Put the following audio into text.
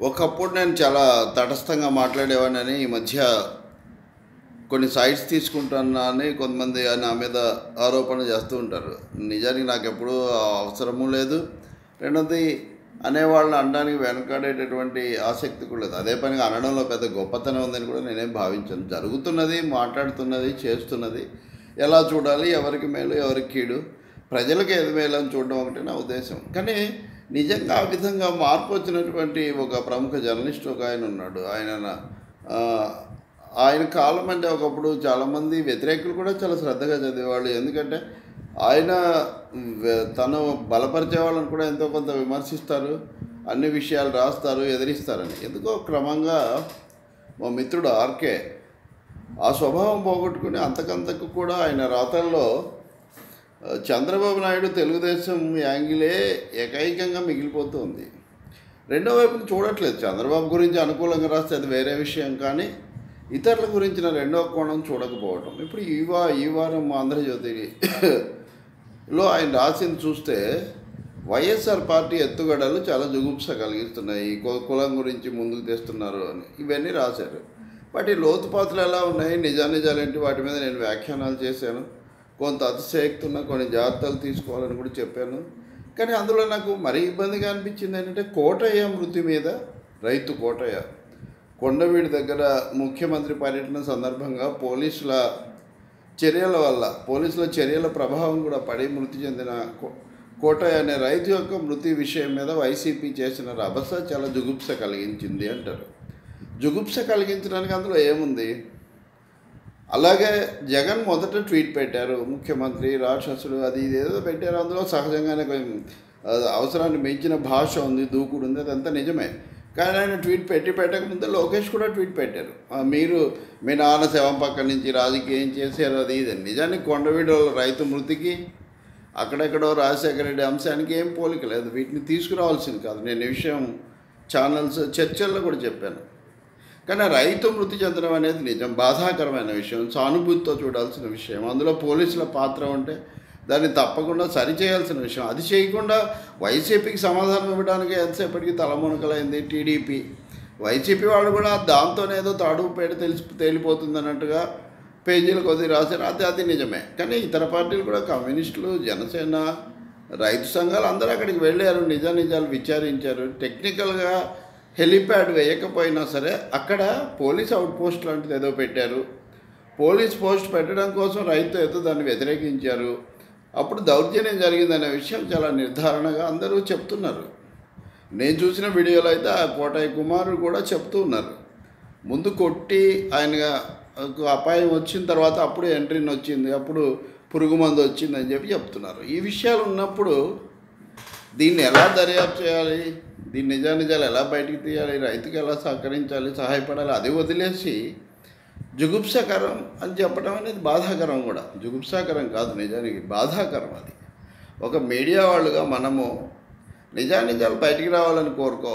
ఒకప్పుడు నేను చాలా తటస్థంగా మాట్లాడేవాడిని ఈ మధ్య కొన్ని సైట్స్ తీసుకుంటున్నా అని కొంతమంది నా మీద ఆరోపణ చేస్తూ ఉంటారు. నిజానికి నాకు ఎప్పుడూ అవసరము లేదు. రెండోది అనేవాళ్ళని అనడానికి వెనకాడేటటువంటి ఆసక్తి కూడా లేదు. అదే పనిగా అనడంలో పెద్ద గొప్పతనం ఉందని కూడా నేనేం భావించాను. జరుగుతున్నది మాట్లాడుతున్నది చేస్తున్నది ఎలా చూడాలి ఎవరికి మేలు ఎవరికి కీడు ప్రజలకు ఏది మేలు అని చూడడం ఒకటి నా ఉద్దేశం. కానీ నిజంగా ఆ విధంగా మార్పు వచ్చినటువంటి ఒక ప్రముఖ జర్నలిస్ట్ ఒక ఆయన ఉన్నాడు. ఆయన ఆయన కాలం అంటే ఒకప్పుడు చాలామంది వ్యతిరేకులు కూడా చాలా శ్రద్ధగా చదివేవాళ్ళు. ఎందుకంటే ఆయన తను బలపరిచే వాళ్ళని కూడా ఎంతో కొంత విమర్శిస్తారు అన్ని విషయాలు రాస్తారు ఎదిరిస్తారని. ఎందుకో క్రమంగా మా మిత్రుడు ఆర్కే ఆ స్వభావం పోగొట్టుకుని అంతకంతకు కూడా ఆయన రాతల్లో చంద్రబాబు నాయుడు తెలుగుదేశం యాంగిలే ఏకైకంగా మిగిలిపోతుంది. రెండో వైపున చూడట్లేదు. చంద్రబాబు గురించి అనుకూలంగా రాస్తే అది వేరే విషయం కానీ ఇతరుల గురించిన రెండో కోణం చూడకపోవటం. ఇప్పుడు ఈ వా ఈ వారం ఆంధ్రజ్యోతిలో ఆయన రాసింది చూస్తే వైఎస్ఆర్ పార్టీ ఎత్తుగడలు చాలా జుగుప్స కలిగిస్తున్నాయి ఈ కులం గురించి ముందుకు తెస్తున్నారు అని ఇవన్నీ రాశారు. వాటి లోతుపాతులు ఎలా ఉన్నాయి? నిజానిజాలేంటి వాటి మీద నేను వ్యాఖ్యానాలు చేశాను. కొంత అతిశయక్తున్న కొన్ని జాగ్రత్తలు తీసుకోవాలని కూడా చెప్పాను. కానీ అందులో నాకు మరీ ఇబ్బందిగా అనిపించింది ఏంటంటే కోటయ్య మృతి మీద రైతు కోటయ్య. కొండవీడి దగ్గర ముఖ్యమంత్రి పర్యటన సందర్భంగా పోలీసుల చర్యల వల్ల పోలీసుల చర్యల ప్రభావం కూడా పడి మృతి చెందిన కో- కోటయ్య అనే రైతు యొక్క మృతి విషయం మీద వైసీపీ చేసిన రభస చాలా జుగుప్స కలిగించింది అంటారు. జుగుప్స కలిగించడానికి అందులో ఏముంది? అలాగే జగన్ మొదట ట్వీట్ పెట్టారు ముఖ్యమంత్రి రాక్షసుడు అది ఇది ఏదో పెట్టారు. అందులో సహజంగానే కొంచెం అవసరాన్ని మించిన భాష ఉంది దూకుడు ఉంది అదంతా నిజమే. కానీ ఆయన ట్వీట్ పెట్టి పెట్టకముందే లోకేష్ కూడా ట్వీట్ పెట్టారు. మీరు మీ నాన్న శవం పక్క నుంచి రాజకీయం చేశారు అది ఇది. నిజానికి కొండవీడు రైతు మృతికి అక్కడెక్కడో రాజశేఖర రెడ్డి అంశానికి ఏం పోలిక లేదు. వీటిని తీసుకురావాల్సింది కాదు. నేను ఈ విషయం ఛానల్స్ చర్చల్లో కూడా చెప్పాను. కానీ రైతు మృతి చెందడం అనేది నిజం బాధాకరమైన విషయం సానుభూతితో చూడాల్సిన విషయం. అందులో పోలీసుల పాత్ర ఉంటే దాన్ని తప్పకుండా సరిచేయాల్సిన విషయం. అది చేయకుండా వైసీపీకి సమాధానం ఇవ్వడానికి ఎంతసేపటికి తలమునకలైంది టీడీపీ. వైసీపీ వాళ్ళు కూడా దాంతోనేదో తాడు పేట తెలిసి తేలిపోతుంది అన్నట్టుగా పేజీలు కొద్ది రాశారు. అది అది నిజమే. కానీ ఇతర పార్టీలు కూడా కమ్యూనిస్టులు జనసేన రైతు సంఘాలు అందరూ అక్కడికి వెళ్ళారు. నిజ నిజాలు విచారించారు. టెక్నికల్గా హెలిప్యాడ్ వేయకపోయినా సరే అక్కడ పోలీస్ అవుట్ పోస్ట్ లాంటిది ఏదో పెట్టారు. పోలీస్ పోస్ట్ పెట్టడం కోసం రైతు ఏదో దాన్ని వ్యతిరేకించారు. అప్పుడు దౌర్జన్యం జరిగిందనే విషయం చాలా నిర్ధారణగా అందరూ చెప్తున్నారు. నేను చూసిన వీడియోలో అయితే ఆ కోటయ్య కుమారుడు కూడా చెప్తూ ఉన్నారు. ముందు కొట్టి ఆయన అపాయం వచ్చిన తర్వాత అప్పుడు ఎంట్రీని వచ్చింది అప్పుడు పురుగు మందు వచ్చింది అని చెప్పి చెప్తున్నారు. ఈ విషయాలు ఉన్నప్పుడు దీన్ని ఎలా దర్యాప్తు చేయాలి? దీని నిజానిజాలు ఎలా బయటికి తీయాలి? రైతుకి ఎలా సహకరించాలి? సహాయపడాలి? అది వదిలేసి జుగుప్సాకరం అని చెప్పడం అనేది బాధాకరం కూడా. జుగుప్సాకరం కాదు నిజానికి బాధాకరం అది. ఒక మీడియా వాళ్ళుగా మనము నిజానిజాలు బయటికి రావాలని కోరుకోవాలి.